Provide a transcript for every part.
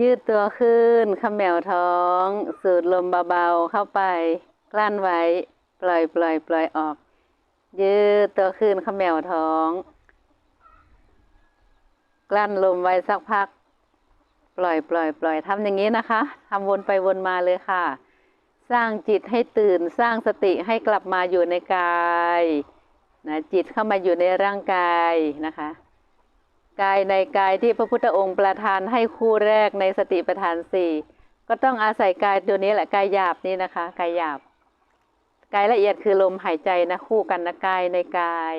ยืดตัวขึ้นขมแมวท้อง สูดลมเบาๆ เข้าไป กลั้นไว้ ปล่อยปล่อยปล่อยออก ยืดตัวขึ้นขมแมวท้อง กลั้นลมไว้สักพัก ปล่อยปล่อยปล่อยทำอย่างนี้นะคะทำวนไปวนมาเลยค่ะ สร้างจิตให้ตื่นสร้างสติให้กลับมาอยู่ในกายนะจิตเข้ามาอยู่ในร่างกายนะคะ กายในกายที่พระพุทธองค์ประทานให้คู่แรกในสติปัฏฐานสี่ก็ต้องอาศัยกายตัวนี้แหละกายหยาบนี่นะคะกายหยาบกายละเอียดคือลมหายใจนะคู่กันนะกายในกาย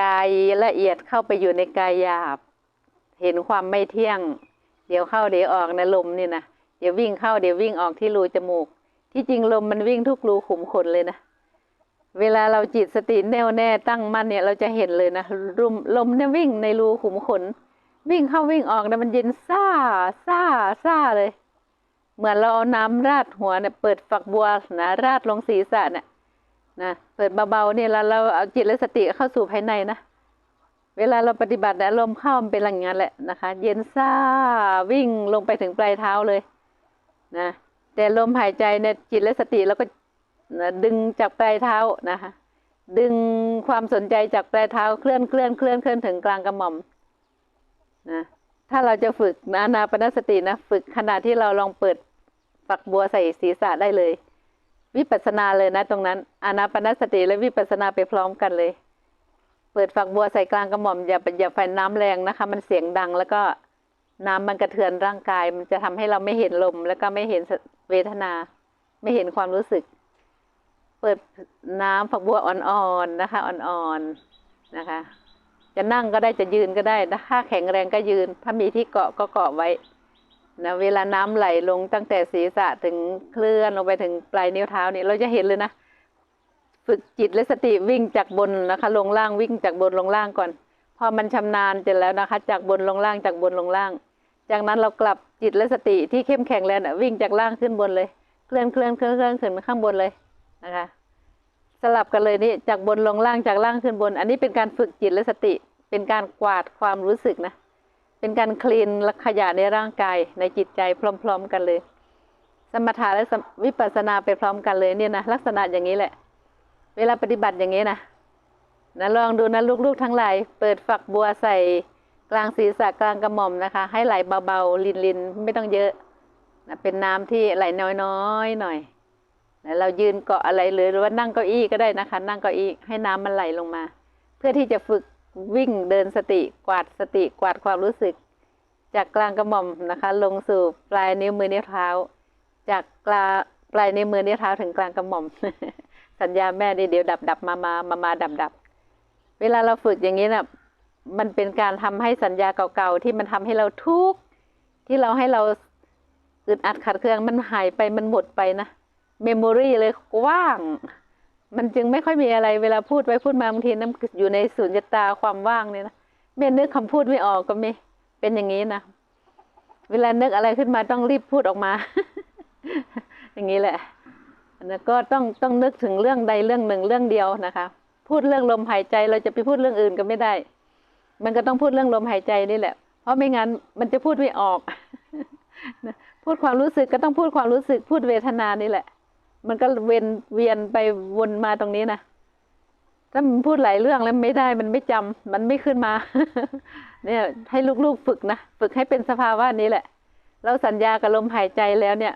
กายละเอียดเข้าไปอยู่ในกายหยาบ เห็นความไม่เที่ยง เดี๋ยวเข้าเดี๋ยวออกนะลมนี่นะเดี๋ยววิ่งเข้าเดี๋ยววิ่งออกที่รูจมูก ที่จริงลมมันวิ่งทุกรูขุมขนเลยนะ เวลาเราจิตสติแน่วแน่ตั้งมั่นเนี่ยเราจะเห็นเลยนะลมลมเนี่ยวิ่งในรูขุมขน วิ่งเข้าวิ่งออกนะมันเย็นซ่าซ่าซ่าเลย เหมือนเราเอาน้ำราดหัวเนี่ยเปิดฝักบัวนะราดลงศีรษะเนี่ยนะเปิดเบาๆเนี่ยแล้วเราเอาจิตและสติเข้าสู่ภายในนะเวลาเราปฏิบัตินะลมเข้ามันเป็นอย่างนั้นแหละนะคะ เย็นซ่าวิ่งลงไปถึงปลายเท้าเลยนะแต่ลมหายใจเนี่ยจิตและสติเราก็ นะดึงจากปลายเท้านะคะ ดึงความสนใจจากปลายเท้าเคลื่อนเคลื่อนเคลื่อนเคลื่อนถึงกลางกระหม่อมนะถ้าเราจะฝึกอานาปนสตินะฝึกขณะที่เราลองเปิดฝักบัวใส่ศีรษะได้เลย วิปัสสนาเลยนะ ตรงนั้น อานาปนสติและวิปัสสนาไปพร้อมกันเลย เปิดฝักบัวใส่กลางกระหม่อมอย่าอย่าไฟน้ำแรงนะคะ มันเสียงดังแล้วก็น้ำมันกระเทือนร่างกาย มันจะทำให้เราไม่เห็นลม แล้วก็ไม่เห็นเวทนา ไม่เห็นความรู้สึก เปิดน้ำฝักบัวอ่อนๆนะคะอ่อนๆนะคะ จะนั่งก็ได้จะยืนก็ได้ถ้าแข็งแรงก็ยืน ถ้ามีที่เกาะก็เกาะไว้นะเวลาน้ำไหลลงตั้งแต่ศีรษะถึงเคลื่อนลงไปถึงปลายนิ้วเท้านี่เราจะเห็นเลยนะ ฝึกจิตและสติวิ่งจากบนนะคะ ลงล่างวิ่งจากบนลงล่างก่อน พอมันชำนาญเสร็จแล้วนะคะ จากบนลงล่างจากบนลงล่าง จากนั้นเรากลับจิตและสติที่เข้มแข็งแล้วนะวิ่งจากล่างขึ้นบนเลย เคลื่อนเคลื่อนเคลื่อนเคลื่อนขึ้นข้างบนเลย นะคะ สลับกันเลยนี่จากบนลงล่างจากล่างขึ้นบน อันนี้เป็นการฝึกจิตและสติ เป็นการกวาดความรู้สึกนะ เป็นการคลีนและขยะในร่างกายในจิตใจพร้อม ๆ กันเลย สมถะและวิปัสสนาไปพร้อมกันเลยเนี่ยนะลักษณะอย่างนี้แหละ เวลาปฏิบัติอย่างนี้นะนะลองดูนะลูกๆทั้งหลายเปิดฝักบัวใส่กลางศีรษะกลางกระหม่อมนะคะ ให้ไหลเบาๆลินๆไม่ต้องเยอะนะเป็นน้ำที่ไหลน้อยๆหน่อย เรายืนเกาะอะไรหรือว่านั่งเก้าอี้ก็ได้นะคะ นั่งเก้าอี้ให้น้ำมันไหลลงมา เพื่อที่จะฝึกวิ่งเดินสติกวาดสติกวาดความรู้สึก จากกลางกระหม่อมนะคะ ลงสู่ปลายนิ้วมือนิ้วเท้า จากกลาปลายนิ้วมือนิ้วเท้าถึงกลางกระหม่อม สัญญาแม่นี่เดี๋ยวดับดับมามามามาดับดับเวลาเราฝึกอย่างนี้นะ่ะมันเป็นการทำให้สัญญาเก่าๆที่มันทำให้เราทุกข์ที่เราให้เราอึดอัดขัดเคืองมันหายไปมันหมดไปนะ เมมโมรีเลยว่าง มันจึงไม่ค่อยมีอะไรเวลาพูดไปพูดมาบางทีน้ำอยู่ในสุญญตาความว่างเนี่ยนะแม่นึกคำพูดไม่ออกก็มีเป็นอย่างนี้นะเวลานึกอะไรขึ้นมาต้องรีบพูดออกมา อย่างนี้แหละนะก็ต้องต้องนึกถึงเรื่องใดเรื่องหนึ่งเรื่องเดียวนะคะ พูดเรื่องลมหายใจเราจะไปพูดเรื่องอื่นก็ไม่ได้ มันก็ต้องพูดเรื่องลมหายใจนี่แหละ เพราะไม่งั้นมันจะพูดไม่ออกพูดความรู้สึกก็ต้องพูดความรู้สึกพูดเวทนานี่แหละ มันก็เวียนเวียนไปวนมาตรงนี้นะถ้ามันพูดหลายเรื่องแล้วไม่ได้มันไม่จำมันไม่ขึ้นมา เนี่ย ให้ลูกๆฝึกนะฝึกให้เป็นสภาวะนี้แหละ เราสัญญากับลมหายใจแล้วเนี่ย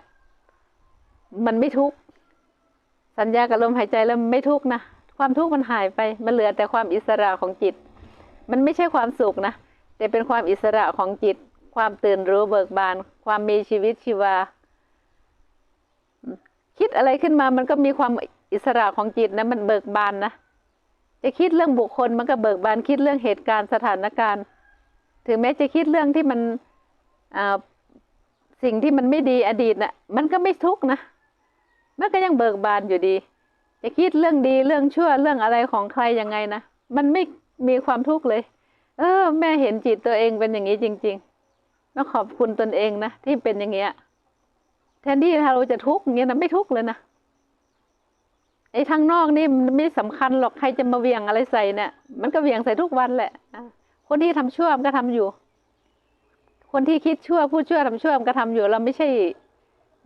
มันไม่ทุกข์สัญญากับลมหายใจแล้วไม่ทุกข์นะความทุกข์มันหายไป มันเหลือแต่ความอิสระของจิต มันไม่ใช่ความสุขนะแต่เป็นความอิสระของจิต ความตื่นรู้เบิกบาน ความมีชีวิตชีวา คิดอะไรขึ้นมามันก็มีความอิสระของจิตนะมันเบิกบานนะจะคิดเรื่องบุคคลมันก็เบิกบานคิดเรื่องเหตุการณ์สถานการณ์ ถึงแม้จะคิดเรื่องที่มันสิ่งที่มันไม่ดีอดีตนะ่ะมันก็ไม่ทุกข์นะมันก็ยังเบิกบานอยู่ดี จะคิดเรื่องดีเรื่องชั่วเรื่องอะไรของใครยังไงนะมันไม่มีความทุกข์เลย เออ แม่เห็นจิตตัวเองเป็นอย่างนี้จริงๆต้องขอบคุณตนเองนะที่เป็นอย่างเงี้ย ทนที่เราจะทุกข์เงี้ยนะไม่ทุกข์เลยนะไอ้ทางนอกนี่มันไม่สำคัญหรอกใครจะมาเวียงอะไรใส่เนี่ย มันก็เวียงใส่ทุกวันแหละคนที่ทำชั่วมันก็ทำอยู่ คนที่คิดชั่วพูดชั่วทำชั่วมันก็ทำอยู่ เราไม่ใช่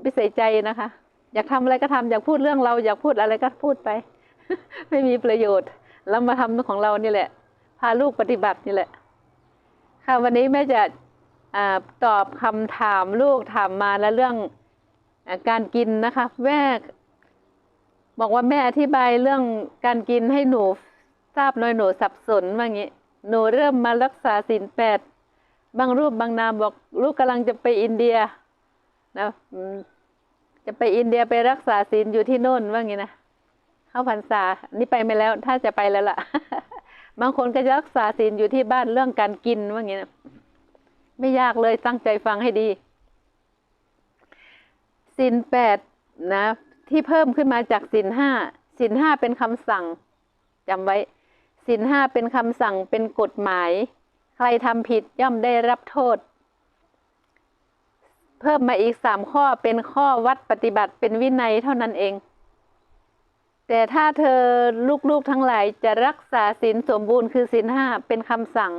ไม่ใส่ใจนะคะ อยากทำอะไรก็ทำอยากพูดเรื่องเราอยากพูดอะไรก็พูดไป ไม่มีประโยชน์เรามาทำของเรานี่แหละ พาลูกปฏิบัตินี่แหละ ค่ะวันนี้แม่จะอาตอบคำถามลูกถามมาแล้วเรื่อง การกินนะคะแม่บอกว่าแม่อธิบายเรื่องการกินให้หนูทราบหน่อยหนูสับสนว่างี้ หนูเริ่มมารักษาศีลแปดบางรูปบางนามบอกลูกกำลังจะไปอินเดียนะจะไปอินเดียไปรักษาศีลอยู่ที่โน่นว่างี้นะเข้าพรรษานี่ไปไม่แล้วถ้าจะไปแล้วล่ะ บางคนก็จะรักษาศีลอยู่ที่บ้านเรื่องการกินว่างี้นะไม่ยากเลยตั้งใจฟังให้ดี ศีลแปดนะที่เพิ่มขึ้นมาจากศีลห้าศีลห้าเป็นคำสั่งจำไว้ศีลห้าเป็นคำสั่งเป็นกฎหมาย ใครทำผิดย่อมได้รับโทษ เพิ่มมาอีกสามข้อเป็นข้อวัดปฏิบัติเป็นวินัยเท่านั้นเอง แต่ถ้าเธอลูกๆทั้งหลายจะรักษาศีลสมบูรณ์คือศีลห้าเป็นคำสั่ง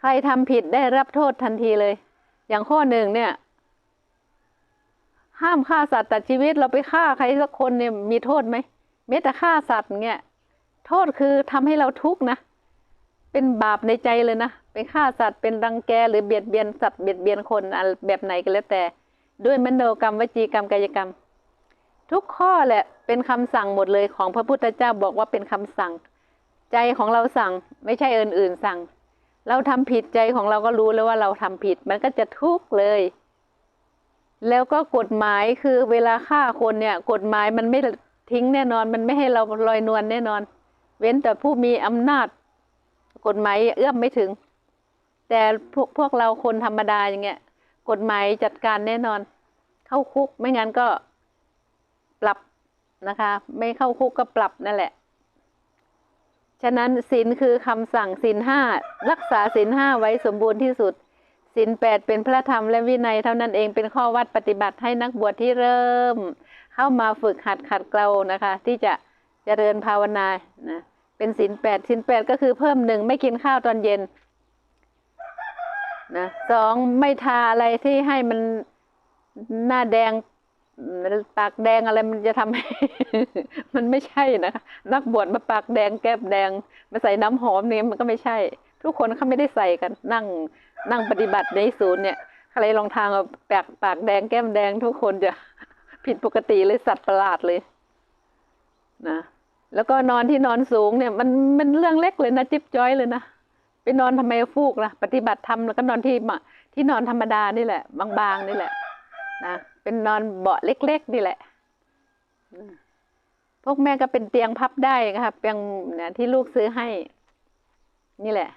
ใครทำผิดได้รับโทษทันทีเลย อย่างข้อหนึ่งเนี่ย ห้ามฆ่าสัตว์ตัดชีวิตเราไปฆ่าใครสักคนเนี่ยมีโทษไหมแม้แต่ฆ่าสัตว์เนี่ยโทษคือทำให้เราทุกข์นะ เป็นบาปในใจเลยนะไปฆ่าสัตว์เป็นรังแกหรือเบียดเบียนสัตว์เบียดเบียนคนอะแบบไหนก็แล้วแต่ ด้วยมโนกรรมวจีกรรมกายกรรม ทุกข้อแหละเป็นคำสั่งหมดเลยของพระพุทธเจ้าบอกว่าเป็นคำสั่ง ใจของเราสั่งไม่ใช่อื่นๆสั่ง เราทำผิดใจของเราก็รู้แล้วว่าเราทำผิดมันก็จะทุกข์เลย แล้วก็กฎหมายคือเวลาฆ่าคนเนี่ย กฎหมายมันไม่ทิ้งแน่นอน มันไม่ให้เราลอยนวลแน่นอน เว้นแต่ผู้มีอำนาจ กฎหมายเอื้อมไม่ถึง แต่พวกพวกเราคนธรรมดาอย่างเงี้ยกฎหมายจัดการแน่นอน เข้าคุกไม่งั้นก็ปรับนะคะ ไม่เข้าคุกก็ปรับนั่นแหละ ฉะนั้นศีลคือคำสั่งศีลห้ารักษาศีลห้าไว้สมบูรณ์ที่สุด ศีลแปดเป็นพระธรรมและวินัยเท่านั้นเองเป็นข้อวัดปฏิบัติให้นักบวชที่เริ่ม เข้ามาฝึกหัดขัดเกลานะคะ ที่จะเจริญภาวนานะเป็นศีลแปดศีลแปดก็คือเพิ่มหนึ่งไม่กินข้าวตอนเย็นนะสองไม่ทาอะไรที่ให้มันหน้าแดงปากแดงอะไรมันจะทำให้ มันไม่ใช่นะคะ นักบวชมาปากแดงแก้มแดงมาใส่น้ำหอมเนี่ยมันก็ไม่ใช่ ทุกคนเขาไม่ได้ใส่กันนั่ง นั่งปฏิบัติในศูนย์เนี่ยใครลองทางเอาปากปากแดงแก้มแดงทุกคนจะผิดปกติเลยสัตว์ประหลาดเลยนะแล้วก็นอนที่นอนสูงเนี่ยมันมันเรื่องเล็กเลยนะจิ๊บจ้อยเลยนะไปนอนทำไมฟูกล่ะ ปฏิบัติธรรมแล้วก็นอนที่ที่นอนธรรมดานี่แหละ บางๆนี่แหละนะเป็นนอนเบาะเล็กๆนี่แหละพวกแม่ก็เป็นเตียงพับได้ค่ะเตียงเนี่ยที่ลูกซื้อให้ นี่แหละ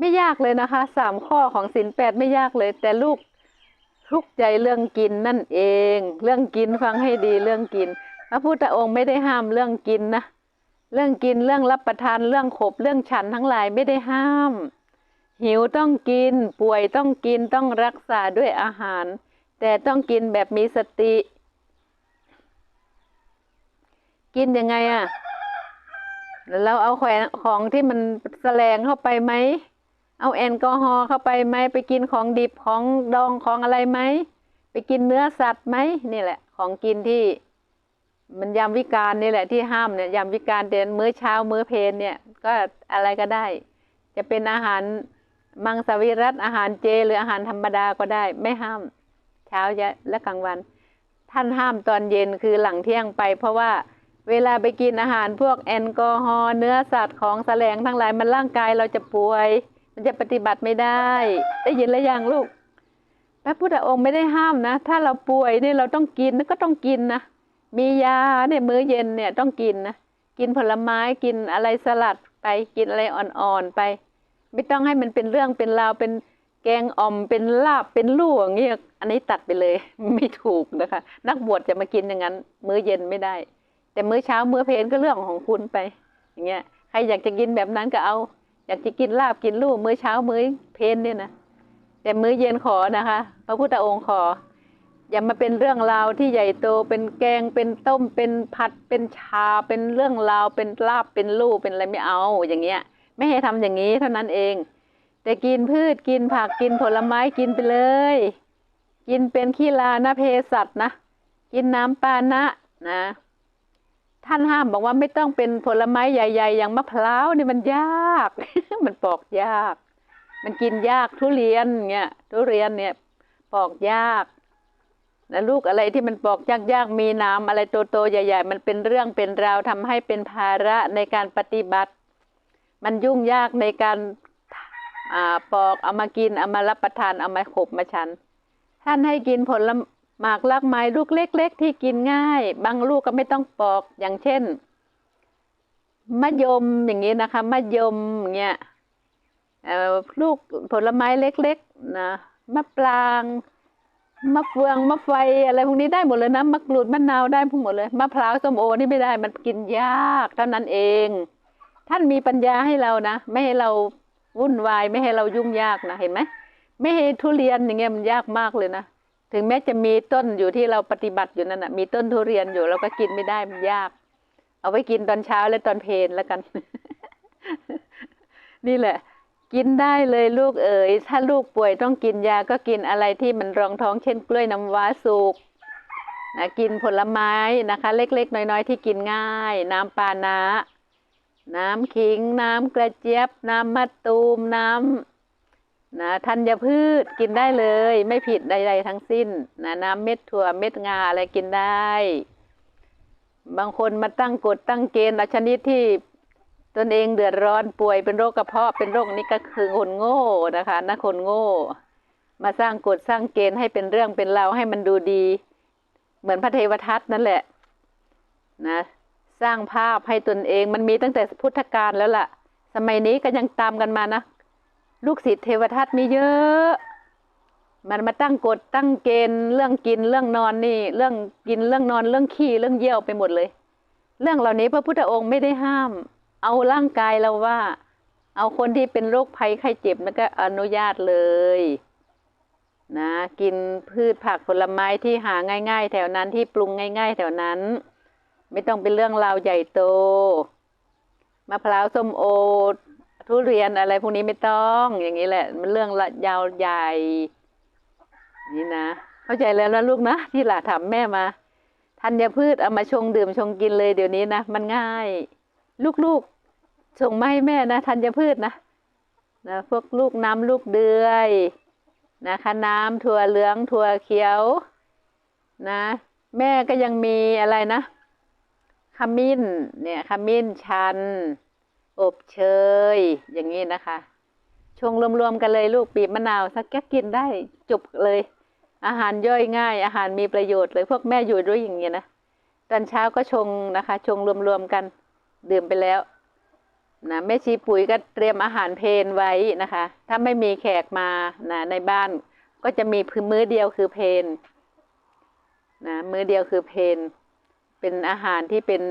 ไม่ยากเลยนะคะสามข้อของศีลแปดไม่ยากเลย แต่ลูกทุกใจเรื่องกินนั่นเอง เรื่องกินฟังให้ดีเรื่องกิน พระพุทธองค์ไม่ได้ห้ามเรื่องกินนะเรื่องกินเรื่องรับประทานเรื่องขบเรื่องฉันทั้งหลายไม่ได้ห้าม หิวต้องกิน ป่วยต้องกินต้องรักษาด้วยอาหาร แต่ต้องกินแบบมีสติ กินยังไงอะเราเอาแขวนของที่มันแสลงเข้าไปไหม เอาแอลกอฮอล์เข้าไปไหมไปกินของดิบของดองของอะไรไหมไปกินเนื้อสัตว์ไหมนี่แหละ ของกินที่ มันยามวิการนี่แหละที่ห้ามเนี่ยยามวิการเดินมื้อเช้ามื้อเพลนเนี่ย ก็อะไรก็ได้ จะเป็นอาหารมังสวิรัตอาหารเจ หรืออาหารธรรมดาก็ได้ ไม่ห้าม เช้าและกลางวัน ท่านห้ามตอนเย็นคือหลังเที่ยงไป เพราะว่าเวลาไปกินอาหารพวกแอลกอฮอล์เนื้อสัตว์ของแสลงทั้งหลายมันร่างกายเราจะป่วย จะปฏิบัติไม่ได้ ได้ยินแล้วยังลูกพระพุทธองค์ไม่ได้ห้ามนะ ถ้าเราป่วยนี่เราต้องกินก็ต้องกินนะ มียาเนี่ยมื้อเย็นเนี่ยต้องกินนะ กินผลไม้กินอะไรสลัดไปกินอะไรอ่อนๆไป ไม่ต้องให้มันเป็นเรื่องเป็นราวเป็นแกงอ่อมเป็นลาบเป็นลู่อย่างเงี้ยอันนี้ตัดไปเลยไม่ถูกนะคะ นักบวชจะมากินอย่างนั้น มื้อเย็นไม่ได้ แต่มื้อเช้ามื้อเพลนก็เรื่องของคุณไป อย่างเงี้ยใครอยากจะกินแบบนั้นก็เอา อยากจะกินลาบกินลู่มื้อเช้ามื้อเพนเนี่ยนะแต่มื้อเย็นขอนะคะ พระพุทธองค์ขอ อย่ามาเป็นเรื่องราวที่ใหญ่โตเป็นแกงเป็นต้มเป็นผัดเป็นชาเป็นเรื่องราวเป็นลาบเป็นลู่เป็นอะไรไม่เอาอย่างเงี้ย ไม่ให้ทำอย่างนี้เท่านั้นเอง แต่กินพืชกินผักกินผลไม้กินไปเลย กินเป็นขี้ลานะเพสัตนะกินน้ำปานะนะ ท่านห้ามบอกว่าไม่ต้องเป็นผลไม้ใหญ่ ๆ อย่างมะพร้าวนี่มันยาก มันปอกยาก มันกินยากทุเรียนเนี่ยทุเรียนเนี่ยปอกยากนะลูกอะไรที่มันปอกยากๆมีน้ำอะไรโตๆใหญ่ ๆ มันเป็นเรื่องเป็นราวทำให้เป็นภาระในการปฏิบัติ มันยุ่งยากในการอ่าปอกเอามากินเอามารับประทานเอามาขบมาฉัน ท่านให้กินผล หมากลากไม้ลูกเล็ก ๆ ที่กินง่าย บางลูกก็ไม่ต้องปอกอย่างเช่นมะยมอย่างนี้นะคะมะยมอย่างเงี้ยลูกผลไม้เล็กๆนะมะปรางมะเฟืองมะไฟอะไรพวกนี้ได้หมดเลยนะมะกรูดมะนาวได้พวกหมดเลยมะพร้าวส้มโอนี่ไม่ได้มันกินยากเท่านั้นเอง ท่านมีปัญญาให้เรานะไม่ให้เราวุ่นวายไม่ให้เรายุ่งยากนะเห็นไหมไม่ให้ทุเรียนอย่างเงี้ยมันยากมากเลยนะ ถึงแม้จะมีต้นอยู่ที่เราปฏิบัติอยู่นั่นนะมีต้นทุเรียนอยู่เราก็กินไม่ได้มันยาก เอาไว้กินตอนเช้าและตอนเพลนแล้วกัน นี่แหละ กินได้เลยลูกเอ๋ยถ้าลูกป่วยต้องกินยาก็กินอะไรที่มันรองท้องเช่น กล้วยน้ำว้าสุกนะกินผลไม้นะคะ เล็กๆ น้อยๆ ที่กินง่าย น้ำปานะ น้ำขิง น้ำกระเจี๊ยบ น้ำมะตูม น้ำ นะธัญพืชกินได้เลย ไม่ผิดใด ๆ ทั้งสิ้นนะน้ำเม็ดถั่วเม็ดงาอะไรกินได้ บางคนมาตั้งกฎตั้งเกณฑ์เอาชนิดที่ตนเองเดือดร้อนป่วยเป็นโรคกระเพาะเป็นโรคนี้ก็คือคนโง่นะคะนะคนโง่ มาสร้างกฎสร้างเกณฑ์ให้เป็นเรื่องเป็นราวให้มันดูดี เหมือนพระเทวทัตนั่นแหละนะสร้างภาพให้ตนเองมันมีตั้งแต่พุทธกาลแล้วล่ะ สมัยนี้ก็ยังตามกันมานะ ลูกศิษย์เทวทัตมีเยอะ มันมาตั้งกฎตั้งเกณฑ์เรื่องกินเรื่องนอนนี่ เรื่องกินเรื่องนอนเรื่องขี้เรื่องเยี่ยวไปหมดเลย เรื่องเหล่านี้พระพุทธองค์ไม่ได้ห้าม เอาร่างกายเราว่า เอาคนที่เป็นโรคภัยไข้เจ็บนั่นก็อนุญาตเลย นะ กินพืชผักผลไม้ที่หาง่าย ๆ แถวนั้นที่ปรุงง่าย ๆ แถวนั้น ไม่ต้องเป็นเรื่องราวใหญ่โตมะพร้าวส้มโอ ทุเรียนอะไรพวกนี้ไม่ต้อง อย่างนี้แหละ มันเรื่องละยาวใหญ่นี่นะเข้าใจแล้วนะลูกนะที่หลานถามแม่มาธัญพืชเอามาชงดื่มชงกินเลยเดี๋ยวนี้นะมันง่าย ลูกๆส่งมาให้แม่นะธัญพืชนะนะพวกลูกน้ำลูกเดือยนะคะน้ำถั่วเหลืองถั่วเขียว นะ แม่ก็ยังมีอะไรนะขมิ้นเนี่ยขมิ้นชัน อบเชย อย่างนี้นะคะ ชงรวมๆกันเลยลูกบีบมะนาว สักแก้วกินได้จุบเลย อาหารย่อยง่าย อาหารมีประโยชน์เลยพวกแม่อยู่ด้วยอย่างเงี้ยนะตอนเช้าก็ชงนะคะ ชงรวมๆกัน ดื่มไปแล้วนะแม่ชีปุ๋ยก็เตรียมอาหารเพนไว้นะคะ ถ้าไม่มีแขกมานะในบ้านก็จะมีพียงมื้อเดียวคือเพนนะมื้อเดียวคือเพนเป็นอาหารที่เป็น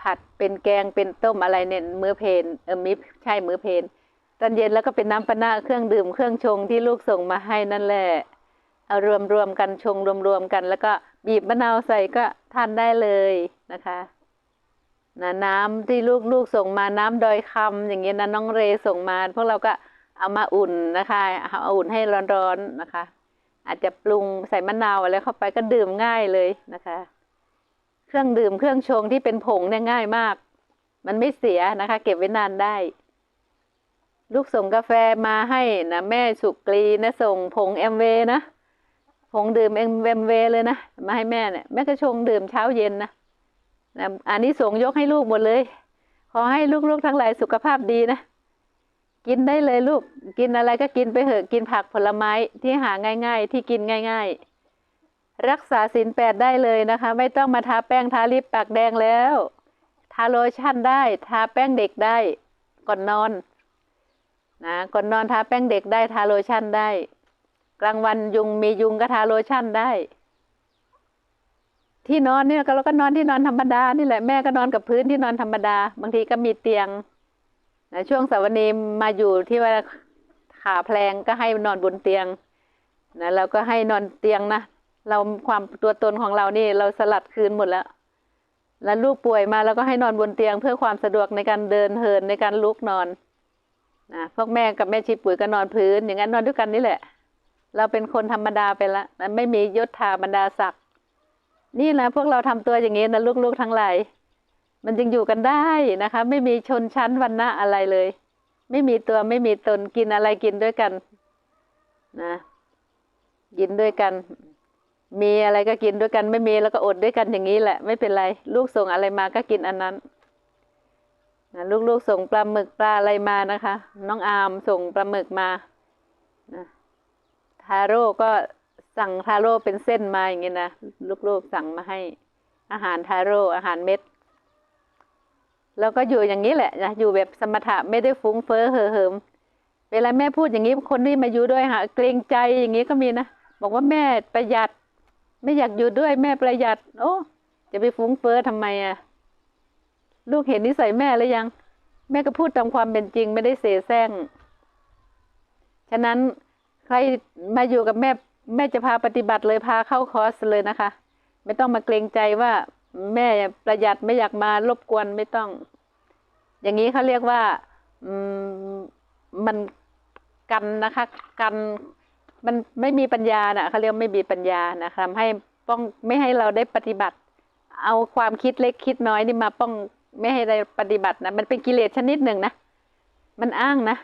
ผัดเป็นแกงเป็นต้มอะไรเนี่ยมื้อเพนเออมีใช่มื้อเพนตอนเย็นแล้วก็เป็นน้ำปะนะเครื่องดื่มเครื่องชงที่ลูกส่งมาให้นั่นแหละเอารวมรวมๆกันชงรวมรวมๆกัน แล้วก็บีบมะนาวใส่ก็ทานได้เลยนะคะนะน้ำที่ลูกลูกส่งมาน้ำดอยคำอย่างเงี้ยนะน้องเรส่งมา พวกเราก็เอามาอุ่นนะคะเอาอุ่นให้ร้อนๆนะคะ อาจจะปรุงใส่มะนาวอะไรเข้าไปก็ดื่มง่ายเลยนะคะ เครื่องดื่มเครื่องชงที่เป็นผงเนี่ยง่ายมาก มันไม่เสียนะคะ เก็บไว้นานได้ ลูกส่งกาแฟมาให้นะแม่สุกรีนะส่งผงแอมเวนะผงดื่มเอ็มเวเวเลยนะมาให้แม่เนี่ยแม่ก็ชงดื่มเช้าเย็นนะนะอันนี้ส่งยกให้ลูกหมดเลย ขอให้ลูกๆทั้งหลายสุขภาพดีนะ กินได้เลยลูก กินอะไรก็กินไปเถอะ กินผักผลไม้ที่หาง่าย ๆ ที่กินง่าย ๆ รักษาศีลแปดได้เลยนะคะ ไม่ต้องมาทาแป้งทาลิปปากแดงแล้ว ทาโลชั่นได้ ทาแป้งเด็กได้ ก่อนนอนนะก่อนนอนทาแป้งเด็กได้ ทาโลชั่นได้ กลางวันยุงมียุงก็ทาโลชั่นได้ ที่นอนเนี่ยเราก็นอนที่นอนธรรมดานี่แหละแม่ก็นอนกับพื้นที่นอนธรรมดา บางทีก็มีเตียงนะช่วงสาวนีมาอยู่ที่ว่าขาแพลงก็ให้นอนบนเตียงนะเราก็ให้นอนเตียงนะ เราความตัวตนของเรานี่เราสลัดคืนหมดแล้ว แล้วลูกป่วยมาเราก็ให้นอนบนเตียงเพื่อความสะดวกในการเดินเหินในการลุกนอนนะพวกแม่กับแม่ชีปุ๋ยก็นอนพื้น อย่างนั้นนอนด้วยกันนี่แหละ เราเป็นคนธรรมดาไปละนไม่มียศถาบรรดาศักดิ์นี่นะพวกเราทำตัวอย่างนี้นะลูกๆทั้งหลายมันจึงอยู่กันได้นะคะ ไม่มีชนชั้นวรรณะอะไรเลย ไม่มีตัวไม่มีตนกินอะไรกินด้วยกัน นะ กินด้วยกัน มีอะไรก็กินด้วยกันไม่มีแล้วก็อดด้วยกันอย่างนี้แหละ ไม่เป็นไร ลูกส่งอะไรมาก็กินอันนั้นนะลูกๆส่งปลาหมึกปลาอะไรมานะคะ น้องอามส่งปลาหมึกมานะทาโร่ก็สั่งทาโร่เป็นเส้นมาอย่างนี้นะลูกๆสั่งมาให้ อาหารทาโร่อาหารเม็ด แล้วก็อยู่อย่างนี้แหละนะอยู่แบบสมถะไม่ได้ฟุ้งเฟ้อเห่อเหิมเวลาแม่พูดอย่างนี้คนที่มาอยู่ด้วยค่ะเกรงใจอย่างนี้ก็มีนะบอกว่าแม่ประหยัด ไม่อยากอยู่ด้วยแม่ประหยัด โอ้จะไปฟุ้งเฟ้อทำไมอะลูกเห็นนิสัยแม่หรือยัง แม่ก็พูดตามความเป็นจริงไม่ได้เสแสร้ง ฉะนั้นใครมาอยู่กับแม่แม่จะพาปฏิบัติเลยพาเข้าคอร์สเลยนะคะ ไม่ต้องมาเกรงใจว่าแม่ประหยัดไม่อยากมารบกวนไม่ต้อง อย่างนี้เขาเรียกว่าอืมมันกันนะคะ กัน มันไม่มีปัญญาน่ะเขาเรียกไม่มีปัญญานะทำให้ป้องไม่ให้เราได้ปฏิบัติ เอาความคิดเล็กคิดน้อยนี่มาป้องไม่ให้ได้ปฏิบัตินะมันเป็นกิเลสชนิดหนึ่งนะมันอ้างนะ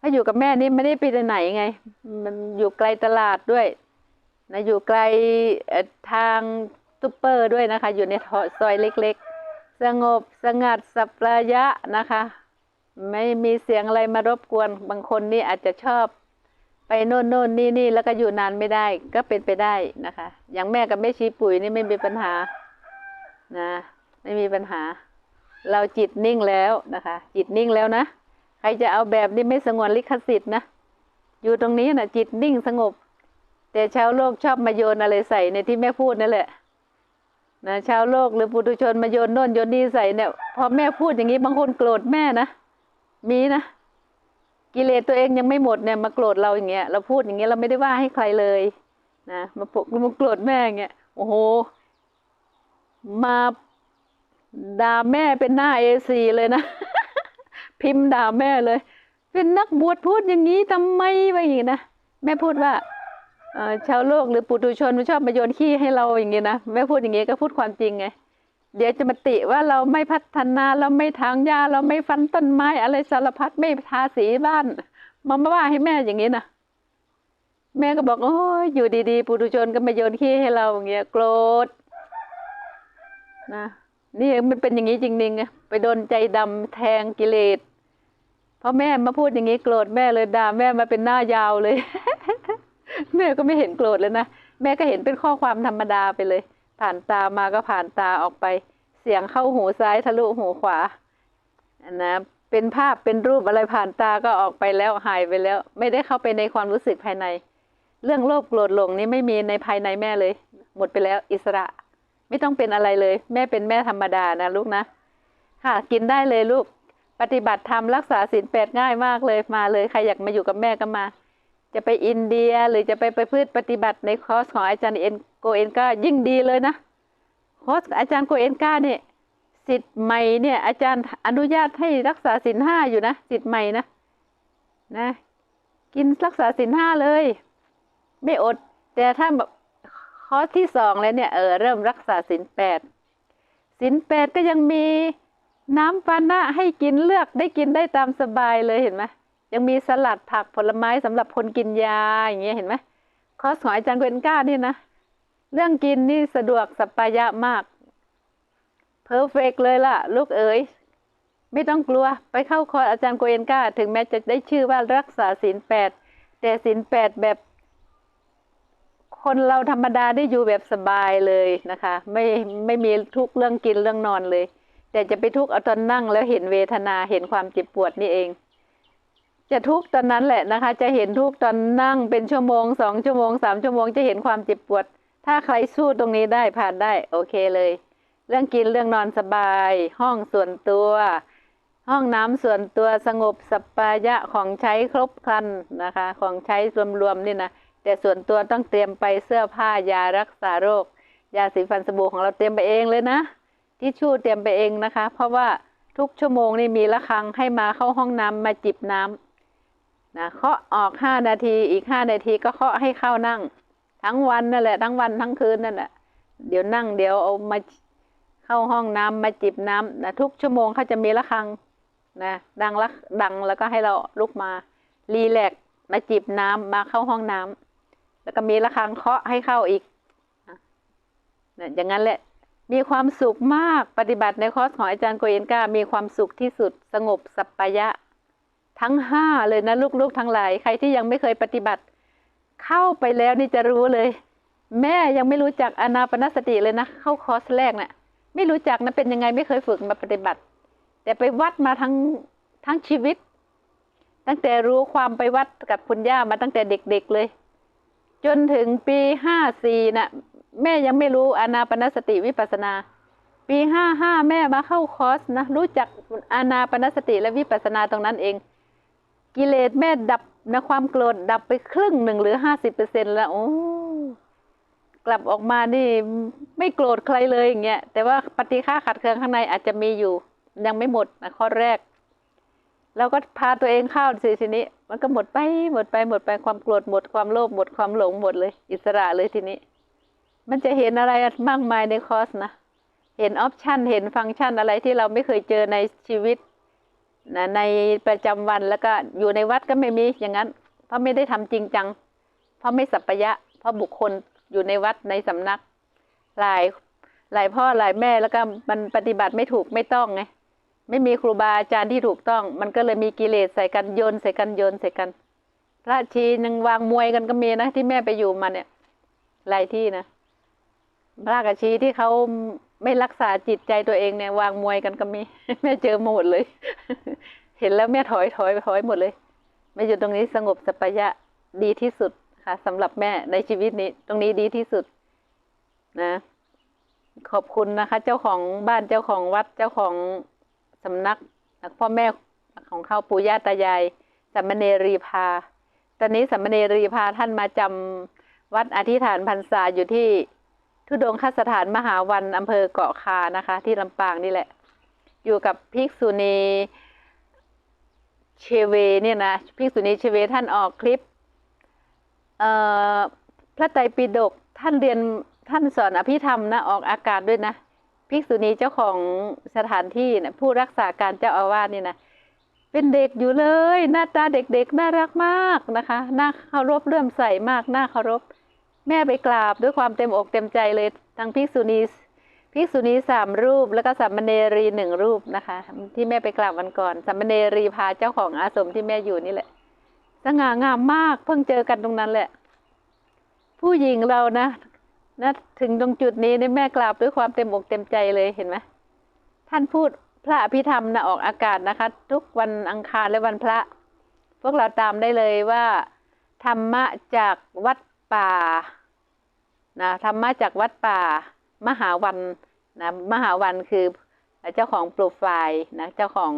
ถ้าอยู่กับแม่นี่ไม่ได้ไปไหนไง มันอยู่ไกลตลาดด้วยนะอยู่ไกลทางซุปเปอร์ด้วยนะคะ อยู่ในซอยเล็กๆ สงบสงัดสัปรายะนะคะ ไม่มีเสียงอะไรมารบกวน บางคนนี่อาจจะชอบ ไปโน่นโน่นนี่นี่แล้วก็อยู่นานไม่ได้ก็เป็นไปได้นะคะ อย่างแม่กับแม่ชีปุ๋ยนี่ไม่มีปัญหานะไม่มีปัญหา เราจิตนิ่งแล้วนะคะ จิตนิ่งแล้วนะใครจะเอาแบบนี้ไม่สงวนลิขสิทธิ์นะอยู่ตรงนี้นะจิตนิ่งสงบ แต่ชาวโลกชอบมาโยนอะไรใส่ในที่แม่พูดนั่นแหละนะชาวโลกหรือปุถุชนมาโยนโน่นโยนนี่ใส่เนี่ยพอแม่พูดอย่างนี้บางคนโกรธแม่นะมีนะ กิเลสตัวเองยังไม่หมดเนี่ยมาโกรธเราอย่างเงี้ยเราพูดอย่างเงี้ยเราไม่ได้ว่าให้ใครเลยนะมาปกมาโกรธแม่อย่างเงี้ยโอ้โห มาด่าแม่เป็นหน้าเอซีเลยนะ พิมพ์ด่าแม่เลย เป็นนักบวชพูดอย่างนี้ทำไมวะอย่างนี้นะแม่พูดว่าชาวโลกหรือปุถุชนมันชอบมาโยนขี้ให้เราอย่างนี้นะแม่พูดอย่างนี้ก็พูดความจริงไง เดี๋ยวจะมาติว่าเราไม่พัฒนาเราไม่ทางยาเราไม่ฟันต้นไม้ อะไรสารพัดไม่ทาสีบ้านมามาว่าให้แม่อย่างนี้นะแม่ก็บอกโอ้ยอยู่ดีๆปุถุชนก็มาโยนขี้ให้เราอย่างเงี้ยโกรธนะนี่มันเป็นอย่างนี้จริงๆไงไปโดนใจดำแทงกิเลสพอแม่มาพูดอย่างนี้โกรธแม่เลยด่าแม่มาเป็นหน้ายาวเลย แม่ก็ไม่เห็นโกรธเลยนะแม่ก็เห็นเป็นข้อความธรรมดาไปเลย ผ่านตามาก็ผ่านตาออกไป เสียงเข้าหูซ้ายทะลุหูขวานะเป็นภาพเป็นรูปอะไรผ่านตาก็ออกไปแล้วหายไปแล้ว ไม่ได้เข้าไปในความรู้สึกภายใน เรื่องโลภโกรธหลงนี้ไม่มีในภายในแม่เลย หมดไปแล้วอิสระ ไม่ต้องเป็นอะไรเลย แม่เป็นแม่ธรรมดานะลูกนะค่ะกินได้เลยลูก ปฏิบัติธรรมรักษาศีลแปดง่ายมากเลยมาเลยใครอยากมาอยู่กับแม่ก็มา จะไปอินเดียหรือจะไปไปพืชปฏิบัติในคอร์สของอาจารย์เอ็นโกเอ็นกายิ่งดีเลยนะคอร์สอาจารย์โกเอ็นก้าเนี่ยสิทธิ์ใหม่เนี่ยอาจารย์อนุญาตให้รักษาศีลห้าอยู่นะสิทธิ์ใหม่นะนะกินรักษาศีลห้าเลย ไม่อด แต่ถ้าแบบคอร์สที่สองแล้วเนี่ยเออเริ่มรักษาศีลแปดศีลแปดก็ยังมีน้ำปานะให้กินเลือกได้กินได้ตามสบายเลยเห็นไหม ยังมีสลัดผักผลไม้สำหรับคนกินยาอย่างเงี้ยเห็นไหมคอสของอาจารย์เกวนก้านี่นะ เรื่องกินนี่สะดวกสัปายะมากเพอร์เฟกเลยล่ะ ลูกเอ๋ยไม่ต้องกลัว ไปเข้าคอร์สอาจารย์โกเอนกาถึงแม้จะได้ชื่อว่ารักษาศีลแปดแต่ศีลแปดแบบ คนเราธรรมดาได้อยู่แบบสบายเลยนะคะ ไม่ไม่มีทุกเรื่องกินเรื่องนอนเลย แต่จะไปทุกเอาตอนนั่งแล้วเห็นเวทนาเห็นความเจ็บปวดนี่เอง จะทุกข์ตอนนั้นแหละนะคะ จะเห็นทุกข์ตอนนั่งเป็นชั่วโมงสองชั่วโมงสามชั่วโมงจะเห็นความเจ็บปวด ถ้าใครสู้ตรงนี้ได้ผ่านได้โอเคเลย เรื่องกินเรื่องนอนสบาย ห้องส่วนตัว ห้องน้ำส่วนตัวสงบสัปายะของใช้ครบครันนะคะ ของใช้รวมๆนี่นะแต่ส่วนตัวต้องเตรียมไปเสื้อผ้ายารักษาโรค ยาสีฟันสบู่ของเราเตรียมไปเองเลยนะทิชชู่เตรียมไปเองนะคะ เพราะว่าทุกชั่วโมงนี่มีระฆังให้มาเข้าห้องน้ำมาจิบน้ำ นะเคาะออกห้านาทีอีกห้านาทีก็เคาะให้เข้านั่ง ทั้งวันนั่นแหละทั้งวันทั้งคืนนั่นแหละเดี๋ยวนั่งเดี๋ยวเอามาเข้าห้องน้ำมาจิบน้ำนะทุกชั่วโมงเขาจะมีระฆังนะดังละดังแล้วก็ให้เราลุกมารีแลกมาจิบน้ำมาเข้าห้องน้ำแล้วก็มีระฆังเคาะให้เข้าอีกนะนะอย่างนั้นแหละมีความสุขมากปฏิบัติในคอร์สของอาจารย์โกเอนกามีความสุขที่สุดสงบสัปปายะ ทั้งห้าเลยนะลูกๆทั้งหลายใครที่ยังไม่เคยปฏิบัติ เข้าไปแล้วนี่จะรู้เลย แม่ยังไม่รู้จักอนาปนสติเลยนะ เข้าคอร์สแรกนะ่ะ ไม่รู้จักนะเป็นยังไงไม่เคยฝึกมาปฏิบัติ แต่ไปวัดมาทั้งทั้งชีวิต ตั้งแต่รู้ความไปวัดกับคุณย่ามาตั้งแต่เด็กๆเลย จนถึงปีห้าสี่น่ะ แม่ยังไม่รู้อนาปนสติวิปัสสนาปีห้าห้าแม่มาเข้าคอร์สนะ รู้จักอานาปนสติและวิปัสสนาตรงนั้นเอง กิเลสแม่ดับนะความโกรธดับไปครึ่งหนึ่งหรือห้าสิบเปอร์เซ็นแล้วโอ้กลับออกมานี่ไม่โกรธใครเลยอย่างเงี้ยแต่ว่าปฏิฆาขัดเคืองข้างในอาจจะมีอยู่ ยังไม่หมดนะข้อแรกเราก็พาตัวเองเข้าสิทีนี้ มันก็หมดไปหมดไปหมดไปความโกรธหมดความโลภหมดความหลงหมดเลย อิสระเลยทีนี้ มันจะเห็นอะไรมากมายในคอร์สนะเห็นออปชันเห็นฟังก์ชันอะไรที่เราไม่เคยเจอในชีวิต นะในประจำวันแล้วก็อยู่ในวัดก็ไม่มีอย่างนั้น เพราะไม่ได้ทำจริงจัง เพราะไม่สัปปะยะ เพราะบุคคลอยู่ในวัดในสำนักหลายหลายพ่อหลายแม่แล้วก็มันปฏิบัติไม่ถูกไม่ต้องไงไม่มีครูบาอาจารย์ที่ถูกต้อง มันก็เลยมีกิเลสใส่กันโยนใส่กันโยนใส่กัน พระชียังวางมวยกันก็มีนะที่แม่ไปอยู่มาเนี่ยหลายที่นะพระกับชีที่เขา ไม่รักษาจิตใจตัวเองเนี่ยวางมวยกันก็มี แม่เจอหมดเลย เห็นแล้วแม่ถอยถอยถอยหมดเลยแม่อยู่ตรงนี้สงบสัปยะดีที่สุดค่ะสำหรับแม่ในชีวิตนี้ ตรงนี้ดีที่สุด นะ ขอบคุณนะคะ เจ้าของบ้านเจ้าของวัดเจ้าของสำนักพ่อแม่ของเขาปู่ย่าตายายสัมมเนรีพา ตอนนี้สัมมเนรีพาท่านมาจำวัดอธิษฐานพรรษาอยู่ที่ ทุดงคสถานมหาวันอำเภอเกาะคานะคะ ที่ลำปางนี่แหละ อยู่กับภิกษุณีเชเวเนี่ยนะภิกษุณีเชเวท่านออกคลิปพระไตรปิฎกท่านเรียนท่านสอนอภิธรรมนะออกอากาศด้วยนะภิกษุณีเจ้าของสถานที่นะผู้รักษาการเจ้าอาวาสนี่นะเป็นเด็กอยู่เลย หน้าตาเด็กๆ น่ารักมากนะคะ น่าเคารพเลื่อมใสมาก น่าเคารพ แม่ไปกราบด้วยความเต็มอกเต็มใจเลยทั้งภิกษุณีภิกษุณีสามรูปแล้วก็สามเณรีหนึ่งรูปนะคะ ที่แม่ไปกราบวันก่อนสามเณรีพาเจ้าของอาสมที่แม่อยู่นี่แหละสง่างามมากเพิ่งเจอกันตรงนั้นแหละ ผู้หญิงเรานะนะถึงตรงจุดนี้นี่แม่กราบด้วยความเต็มอกเต็มใจเลยเห็นไหมท่านพูดพระอภิธรรมนะออกอากาศนะคะ ทุกวันอังคารและวันพระ พวกเราตามได้เลยว่า ธรรมะจากวัด ป่านะธรรมะจากวัดป่า มหาวันนะมหาวันคือเจ้าของโปรไฟล์นะเจ้าของ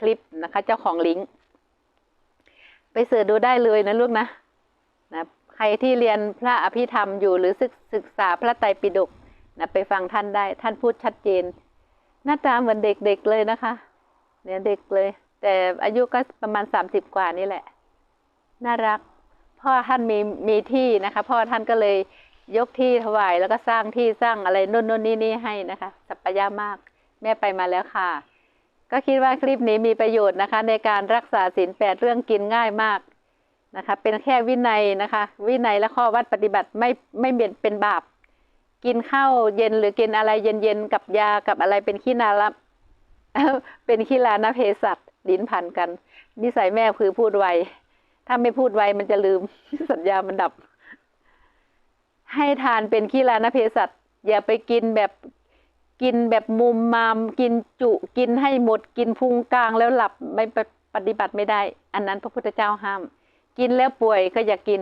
คลิปนะคะเจ้าของลิงก์ไปเสิร์ชดูได้เลยนะลูกนะนะใครที่เรียนพระอภิธรรมอยู่หรือศึกศึกษาพระไตรปิฎกนะไปฟังท่านได้ท่านพูดชัดเจน หน้าตาเหมือนเด็กๆเลยนะคะเนี่ยเด็กเลย แต่อายุก็ประมาณสามสิบกว่านี่แหละ น่ารัก พ่อท่านมีมีที่นะคะ พ่อท่านก็เลยยกที่ถวายแล้วก็สร้างที่สร้างอะไรนู่นนู่นนี่นี่ให้นะคะ สัปปายามากแม่ไปมาแล้วค่ะ ก็คิดว่าคลิปนี้มีประโยชน์นะคะ ในการรักษาศีลแปดเรื่องกินง่ายมากนะคะ เป็นแค่วินัยนะคะ วินัยและข้อวัดปฏิบัติไม่ไม่เบียนเป็นบาป กินข้าวเย็นหรือกินอะไรเย็นๆกับยากับอะไรเป็นขี้นาละเป็นขี้ลานะเพสัตลิ้นพันกัน นิสัยแม่คือพูดไว ถ้าไม่พูดไวมันจะลืม สัญญามันดับ ให้ทานเป็นขี้ลานะเพสัตอย่าไปกินแบบกินแบบมุมมาม กินจุกินให้หมดกินพุงกลางแล้วหลับไม่ปฏิบัติไม่ได้ อันนั้นพระพุทธเจ้าห้าม กินแล้วป่วยก็อย่ากิน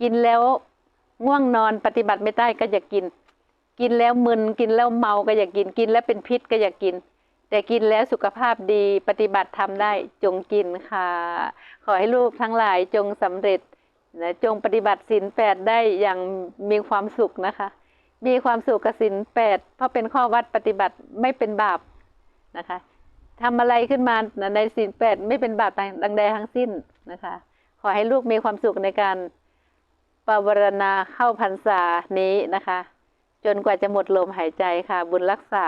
กินแล้วง่วงนอนปฏิบัติไม่ได้ก็อย่ากิน กินแล้วมึนกินแล้วเมาก็อย่ากิน กินแล้วเป็นพิษก็อย่ากิน แต่กินแล้วสุขภาพดีปฏิบัติทำได้จงกินค่ะ ขอให้ลูกทั้งหลายจงสำเร็จนะจงปฏิบัติศีลแปดได้อย่างมีความสุขนะคะ มีความสุขกับศีลแปดเพราะเป็นข้อวัดปฏิบัติไม่เป็นบาปนะคะทำอะไรขึ้นมาในศีลแปดไม่เป็นบาปดังใดทั้งสิ้นนะคะ ขอให้ลูกมีความสุขในการปรารณาเข้าพรรษานี้นะคะ จนกว่าจะหมดลมหายใจค่ะ บุญรักษา